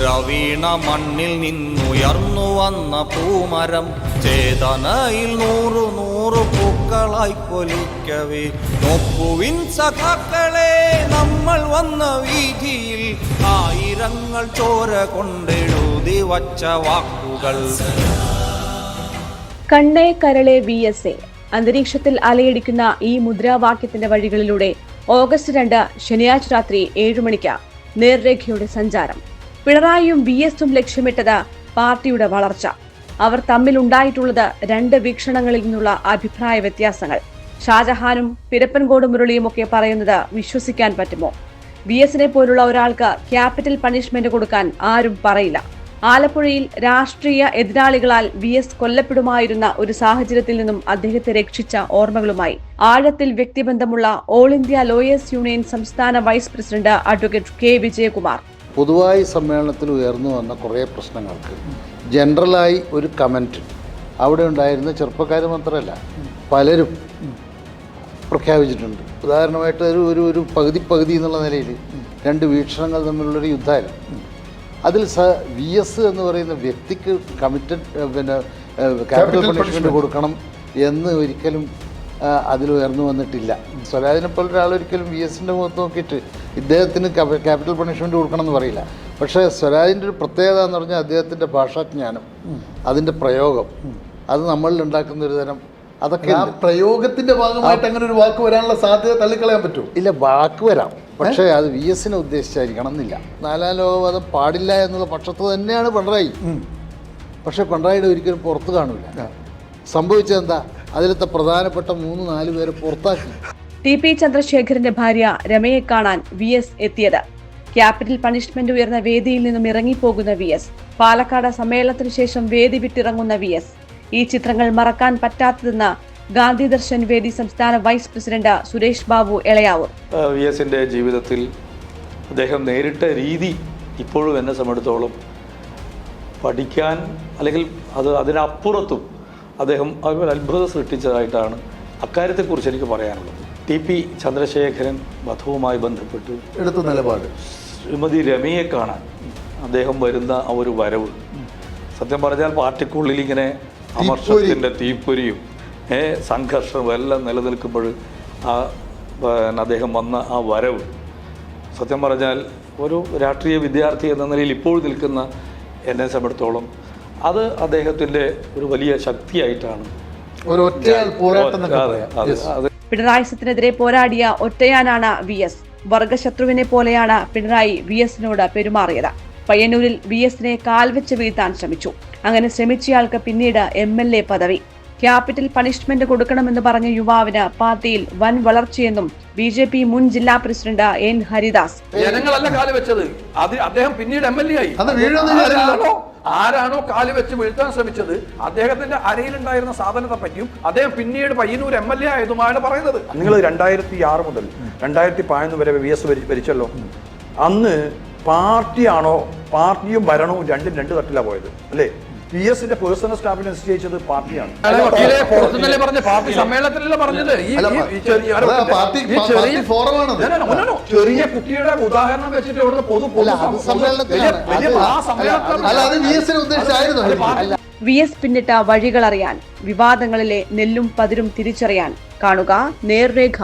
മുളവീണ മണ്ണിൽ നിന്നുയർന്നു വന്ന പൂമരം ചേതനയിൽ നൂറു നൂറു പൂക്കളായി കൊലിക്കവേ നോക്കുവിൻ സഖാക്കളെ നമ്മൾ വന്ന വീതിയിൽ ആയിരങ്ങൾ ചോര കൊണ്ടെഴുതി വച്ച വാക്കുകൾ. കണ്ണേ കരളെ വി എസ് എ. അന്തരീക്ഷത്തിൽ അലയടിക്കുന്ന ഈ മുദ്രാവാക്യത്തിന്റെ വഴികളിലൂടെ ഓഗസ്റ്റ് രണ്ട് ശനിയാഴ്ച രാത്രി ഏഴു മണിക്ക് നേർരേഖയുടെ സഞ്ചാരം. പിണറായിയും വി എസും ലക്ഷ്യമിട്ടത് പാർട്ടിയുടെ വളർച്ച. അവർ തമ്മിലുണ്ടായിട്ടുള്ളത് രണ്ട് വീക്ഷണങ്ങളിൽ നിന്നുള്ള അഭിപ്രായ വ്യത്യാസങ്ങൾ. ഷാജഹാനും പിരപ്പൻകോട് മുരളിയും ഒക്കെ പറയുന്നത് വിശ്വസിക്കാൻ പറ്റുമോ? വി എസിനെ പോലുള്ള ഒരാൾക്ക് ക്യാപിറ്റൽ പണിഷ്മെന്റ് കൊടുക്കാൻ ആരും പറയില്ല. ആലപ്പുഴയിൽ രാഷ്ട്രീയ എതിരാളികളാൽ വി എസ് കൊല്ലപ്പെടുമായിരുന്ന ഒരു സാഹചര്യത്തിൽ നിന്നും അദ്ദേഹത്തെ രക്ഷിച്ച ഓർമ്മകളുമായി. ആഴത്തിൽ വ്യക്തിബന്ധമുള്ള ഓൾ ഇന്ത്യ ലോയേഴ്സ് യൂണിയൻ സംസ്ഥാന vice president advocate K Vijayakumar. പൊതുവായി സമ്മേളനത്തിൽ ഉയർന്നു വന്ന കുറേ പ്രശ്നങ്ങൾക്ക് ജനറലായി ഒരു കമന്റ് അവിടെ ഉണ്ടായിരുന്ന ചെറുപ്പക്കാർ മാത്രമല്ല പലരും പ്രഖ്യാപിച്ചിട്ടുണ്ട്. ഉദാഹരണമായിട്ട് ഒരു ഒരു ഒരു പകുതി പകുതി എന്നുള്ള നിലയിൽ രണ്ട് വീക്ഷണങ്ങൾ തമ്മിലുള്ളൊരു യുദ്ധമായിരുന്നു അതിൽ സ വി എസ് എന്ന് പറയുന്ന വ്യക്തിക്ക് കമ്മിറ്റഡ് പിന്നെ ക്യാപിറ്റൽ പണിഷ്മെന്റ് കൊടുക്കണം എന്ന് ഒരിക്കലും അതിൽ ഉയർന്നു വന്നിട്ടില്ല. സ്വരാജിനെ പോലെ ഒരാൾ ഒരിക്കലും വി എസിന്റെ മുഖത്ത് നോക്കിയിട്ട് ഇദ്ദേഹത്തിന് ക്യാപിറ്റൽ പണിഷ്മെന്റ് കൊടുക്കണം എന്ന് പറയില്ല. പക്ഷേ സ്വരാജിന്റെ ഒരു പ്രത്യേകത എന്ന് പറഞ്ഞാൽ അദ്ദേഹത്തിന്റെ ഭാഷാജ്ഞാനം അതിന്റെ പ്രയോഗം അത് നമ്മളിൽ ഉണ്ടാക്കുന്ന ഒരു തരം അതൊക്കെ ആ പ്രയോഗത്തിന്റെ ഭാഗമായിട്ട് അങ്ങനെ ഒരു വാക്ക് വരാനുള്ള സാധ്യത തള്ളിക്കളയാൻ പറ്റുമോ? ഇല്ല വാക്ക് വരാം. പക്ഷേ അത് വി എസിനെ ഉദ്ദേശിച്ചായിരിക്കണം എന്നില്ല. നാലാം ലോകവാദം പാടില്ല എന്നുള്ള പക്ഷത്ത് തന്നെയാണ് പിണറായി. പക്ഷേ പിണറായിയുടെ ഒരിക്കലും പുറത്ത് കാണില്ല. സംഭവിച്ചത് എന്താ അതിലത്തെ പ്രധാനപ്പെട്ട മൂന്ന് നാല് പേരെ പുറത്താക്കി. ടി പി ചന്ദ്രശേഖരന്റെ ഭാര്യ രമയെ കാണാൻ വി എസ് എത്തിയത്. ക്യാപിറ്റൽ പണിഷ്മെന്റ് ഉയർന്ന വേദിയിൽ നിന്നും ഇറങ്ങിപ്പോകുന്ന വി എസ്. പാലക്കാട് സമ്മേളനത്തിനു ശേഷം വേദി വിട്ടിറങ്ങുന്ന വി എസ്. ഈ ചിത്രങ്ങൾ മറക്കാൻ പറ്റാത്തതെന്ന് ഗാന്ധി ദർശൻ വേദി സംസ്ഥാന vice president Suresh Babu Elayavoor. V എസിന്റെ ജീവിതത്തിൽ അദ്ദേഹം നേരിട്ട രീതി ഇപ്പോഴും എന്നെ സംബന്ധിച്ചോളം പഠിക്കാൻ അല്ലെങ്കിൽ അത് അതിനപ്പുറത്തും അദ്ദേഹം ഒരു അത്ഭുതം സൃഷ്ടിച്ചതായിട്ടാണ് അക്കാര്യത്തെക്കുറിച്ച് എനിക്ക് പറയാനുള്ളത്. ടി പി ചന്ദ്രശേഖരൻ വധവുമായി ബന്ധപ്പെട്ട് എടുത്ത നിലപാട്. ശ്രീമതി രമയെ കാണാൻ അദ്ദേഹം വരുന്ന ആ ഒരു വരവ്. സത്യം പറഞ്ഞാൽ പാർട്ടിക്കുള്ളിൽ ഇങ്ങനെ അമർഷത്തിന്റെ തീപ്പൊരിയും ഏ, സംഘർഷവും എല്ലാം നിലനിൽക്കുമ്പോൾ ആ അദ്ദേഹം വന്ന ആ വരവ്. സത്യം പറഞ്ഞാൽ ഒരു രാഷ്ട്രീയ വിദ്യാർത്ഥി എന്ന നിലയിൽ ഇപ്പോൾ നിൽക്കുന്ന എന്നെ സംബന്ധിച്ചിടത്തോളം അത് അദ്ദേഹത്തിന്റെ ഒരു വലിയ ശക്തിയായിട്ടാണ് ഒരു ഒറ്റയാൾ പോരാട്ടം. അതെ. പിണറായിസത്തിനെതിരെ പോരാടിയ ഒറ്റയാനാണ് വി എസ്. വർഗശത്രുവിനെ പോലെയാണ് പിണറായി വി എസിനോട് പെരുമാറിയത്. പയ്യന്നൂരിൽ വി എസിനെ കാൽവെച്ച് വീഴ്ത്താൻ ശ്രമിച്ചു. അങ്ങനെ ശ്രമിച്ചയാൾക്ക് പിന്നീട് എം എൽ എ പദവി. ക്യാപിറ്റൽ പണിഷ്മെന്റ് കൊടുക്കണമെന്ന് പറഞ്ഞ യുവാവിന് പാർട്ടിയിൽ വൻ വളർച്ചയെന്നും ബി ജെ പി മുൻ ജില്ലാ പ്രസിഡന്റ് എൻ ഹരിദാസ്. ജനങ്ങളല്ല കാൽ വെച്ചത്. അത് അദ്ദേഹം പിന്നീട് എം എൽ എ ആയി. ആരാണോ ആരാണോ കാൽ വെച്ച് വീഴ്ത്താൻ ശ്രമിച്ചത് അദ്ദേഹത്തിന്റെ അരയിലുണ്ടായിരുന്ന സാധനത്തെ പറ്റിയും അദ്ദേഹം പിന്നീട് പയ്യന്നൂർ എം എൽ എ ആയതുമാണ് പറയുന്നത്. നിങ്ങൾ രണ്ടായിരത്തി ആറ് മുതൽ രണ്ടായിരത്തി പതിനൊന്ന് വരെ വി എസ് ഭരിച്ചല്ലോ. അന്ന് പാർട്ടിയാണോ പാർട്ടിയും ഭരണവും രണ്ടും രണ്ട് തട്ടിലാണ് പോയത് അല്ലേ? പി എസിന്റെ പേഴ്സണൽ സ്റ്റാഫിനെ നിശ്ചയിച്ചത് പാർട്ടിയാണ്. ചെറിയ- കുട്ടിയുടെ ഉദാഹരണം വെച്ചിട്ട് ഇവിടുന്ന് പൊതു വി എസ് പിന്നിട്ട വഴികളറിയാൻ വിവാദങ്ങളിലെ നെല്ലും പതിരും തിരിച്ചറിയാൻ കാണുക നേർരേഖ.